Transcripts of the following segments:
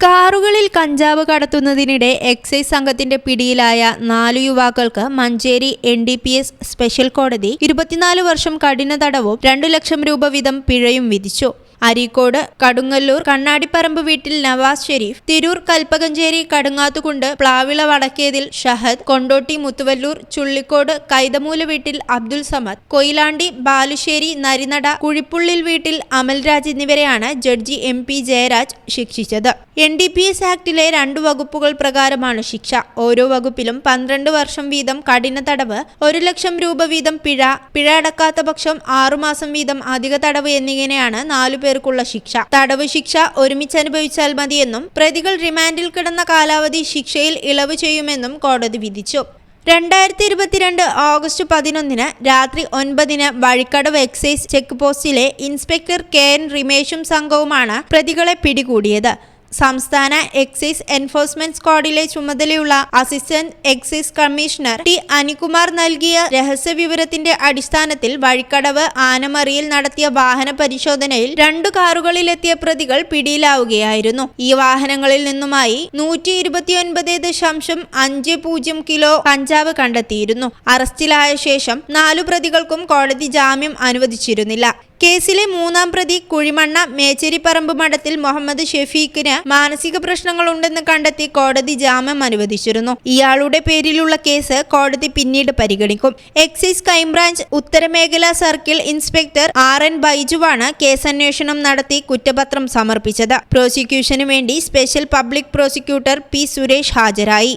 കാറുകളിൽ കഞ്ചാവ് കടത്തുന്നതിനിടെ എക്സൈസ് സംഘത്തിന്റെ പിടിയിലായ നാലു യുവാക്കൾക്ക് Manjeri N D P S special കോടതി ഇരുപത്തിനാല് വർഷം കഠിന തടവും രണ്ടു ലക്ഷം രൂപ വീതം പിഴയും വിധിച്ചു. അരീക്കോട് കടുങ്ങല്ലൂർ കണ്ണാടിപ്പറമ്പ് വീട്ടിൽ നവാസ് ഷെരീഫ് തിരൂർ കൽപ്പകഞ്ചേരി കടുങ്ങാത്തുകുണ്ട് പ്ലാവിള വടക്കേതിൽ ഷഹദ് കൊണ്ടോട്ടി മുത്തുവല്ലൂർ ചുള്ളിക്കോട് കൈതമൂല വീട്ടിൽ അബ്ദുൽ സമദ് കൊയിലാണ്ടി ബാലുശ്ശേരി നരിനട കുഴിപ്പുള്ളിൽ വീട്ടിൽ അമൽരാജ് എന്നിവരെയാണ് ജഡ്ജി എം പി ജയരാജ് ശിക്ഷിച്ചത്. എൻ ഡി പി എസ് ആക്ടിലെ രണ്ടു വകുപ്പുകൾ പ്രകാരമാണ് ശിക്ഷ. ഓരോ വകുപ്പിലും പന്ത്രണ്ട് വർഷം വീതം കഠിന തടവ് ഒരു ലക്ഷം രൂപ വീതം പിഴ പിഴ അടക്കാത്ത പക്ഷം ആറുമാസം വീതം അധിക തടവ് എന്നിങ്ങനെയാണ് നാലു പേർക്കുള്ള ശിക്ഷ. തടവ് ശിക്ഷ ഒരുമിച്ച് അനുഭവിച്ചാൽ മതിയെന്നും പ്രതികൾ റിമാൻഡിൽ കിടന്ന കാലാവധി ശിക്ഷയിൽ ഇളവ് ചെയ്യുമെന്നും കോടതി വിധിച്ചു. രണ്ടായിരത്തി ഇരുപത്തിരണ്ട് ഓഗസ്റ്റ് പതിനൊന്നിന് രാത്രി ഒൻപതിന് വഴിക്കടവ് എക്സൈസ് ചെക്ക് പോസ്റ്റിലെ ഇൻസ്പെക്ടർ കെ എൻ റിമേഷും സംഘവുമാണ് പ്രതികളെ പിടികൂടിയത്. സംസ്ഥാന എക്സൈസ് എൻഫോഴ്സ്മെന്റ് സ്ക്വാഡിലെ ചുമതലയുള്ള assistant excise commissioner T Anikumar നൽകിയ രഹസ്യ വിവരത്തിന്റെ അടിസ്ഥാനത്തിൽ വഴിക്കടവ് ആനമറിയിൽ നടത്തിയ വാഹന പരിശോധനയിൽ രണ്ടു കാറുകളിലെത്തിയ പ്രതികൾ പിടിയിലാവുകയായിരുന്നു. ഈ വാഹനങ്ങളിൽ നിന്നുമായി നൂറ്റി ഇരുപത്തിയൊൻപത് ദശാംശം അഞ്ച് പൂജ്യം കിലോ കഞ്ചാവ് കണ്ടെത്തിയിരുന്നു. അറസ്റ്റിലായ ശേഷം നാലു പ്രതികൾക്കും കോടതി ജാമ്യം അനുവദിച്ചിരുന്നില്ല. കേസിലെ മൂന്നാം പ്രതി കുഴിമണ്ണ മേച്ചേരിപ്പറമ്പ് മഠത്തിൽ മുഹമ്മദ് ഷെഫീഖിന് മാനസിക പ്രശ്നങ്ങളുണ്ടെന്ന് കണ്ടെത്തി കോടതി ജാമ്യം അനുവദിച്ചിരുന്നു. ഇയാളുടെ പേരിലുള്ള കേസ് കോടതി പിന്നീട് പരിഗണിക്കും. എക്സൈസ് ക്രൈംബ്രാഞ്ച് ഉത്തരമേഖല സർക്കിൾ ഇൻസ്പെക്ടർ ആർ എൻ ബൈജുവാണ് കേസന്വേഷണം നടത്തി കുറ്റപത്രം സമർപ്പിച്ചത്. പ്രോസിക്യൂഷനു വേണ്ടി special public prosecutor P Suresh ഹാജരായി.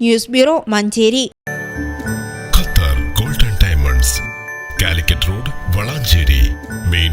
News bureau Manjeri. Qatar golden diamonds Calicut road Valanchery main